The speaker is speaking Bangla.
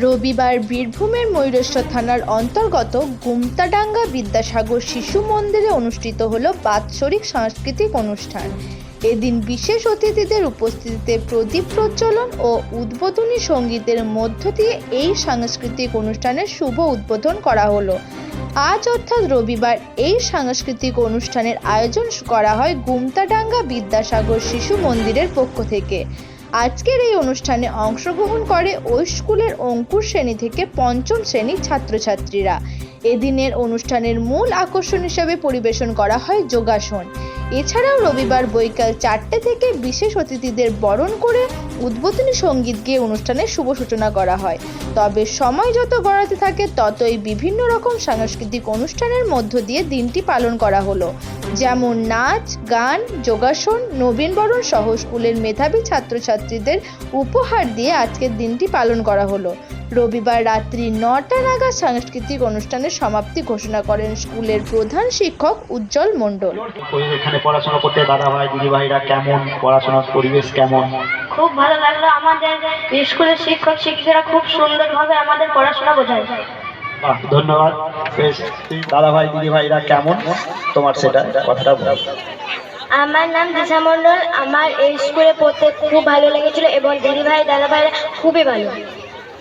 রবিবার বীরভূমের ময়ূরেশ্বর থানার অন্তর্গত গুমতাডাঙ্গা বিদ্যাসাগর শিশু মন্দিরে অনুষ্ঠিত হল বাৎসরিক সাংস্কৃতিক অনুষ্ঠান। এদিন বিশেষ অতিথিদের উপস্থিতিতে প্রদীপ প্রজ্বলন ও উদ্বোধনী সঙ্গীতের মধ্য দিয়ে এই সাংস্কৃতিক অনুষ্ঠানের শুভ উদ্বোধন করা হলো। আজ অর্থাৎ রবিবার এই সাংস্কৃতিক অনুষ্ঠানের আয়োজন করা হয় গুমতাডাঙ্গা বিদ্যাসাগর শিশু মন্দিরের পক্ষ থেকে। আজকের এই অনুষ্ঠানে অংশগ্রহণ করে ওই স্কুলের অঙ্কুর শ্রেণি থেকে পঞ্চম শ্রেণির ছাত্রছাত্রীরা। এদিনের অনুষ্ঠানের মূল আকর্ষণ হিসাবে পরিবেশন করা হয় যোগাসন। এছাড়াও রবিবার বৈকাল চারটে থেকে বিশেষ অতিথিদের বরণ করে উদ্বোধনী সংগীত গিয়ে অনুষ্ঠানের শুভ সূচনা করা হয়। তবে সময় যত গড়াতে থাকে, ততই বিভিন্ন রকম সাংস্কৃতিক অনুষ্ঠানের মধ্য দিয়ে দিনটি পালন করা হলো। যেমন নাচ, গান, যোগাসন নবীনবরণ সহ স্কুলের মেধাবী ছাত্রছাত্রীদের উপহার দিয়ে আজকের দিনটি পালন করা হলো। রবিবার রাত্রি নটা নাগাদ সাংস্কৃতিক অনুষ্ঠানের সমাপ্তি ঘোষণা করেন স্কুলের প্রধান শিক্ষক উজ্জ্বল মণ্ডল। এখানে পড়াশোনা করতে দাদা ভাই দিদি ভাইরা কেমন? পড়াশোনার পরিবেশ কেমন? খুব ভালো লাগল আমাদের স্কুলের শিক্ষক শিক্ষিকারা খুব সুন্দরভাবে আমাদের পড়াশোনা বোঝায়। ধন্যবাদ। বেশ দাদা ভাই দিদি ভাইরা কেমন? তোমার সেটা কথাটা বল। আমার নাম দিশা মণ্ডল। আমার এই স্কুলে পড়তে খুব ভালো লেগেছিল এবং দিদি ভাই দাদা ভাইরা খুবই ভালো।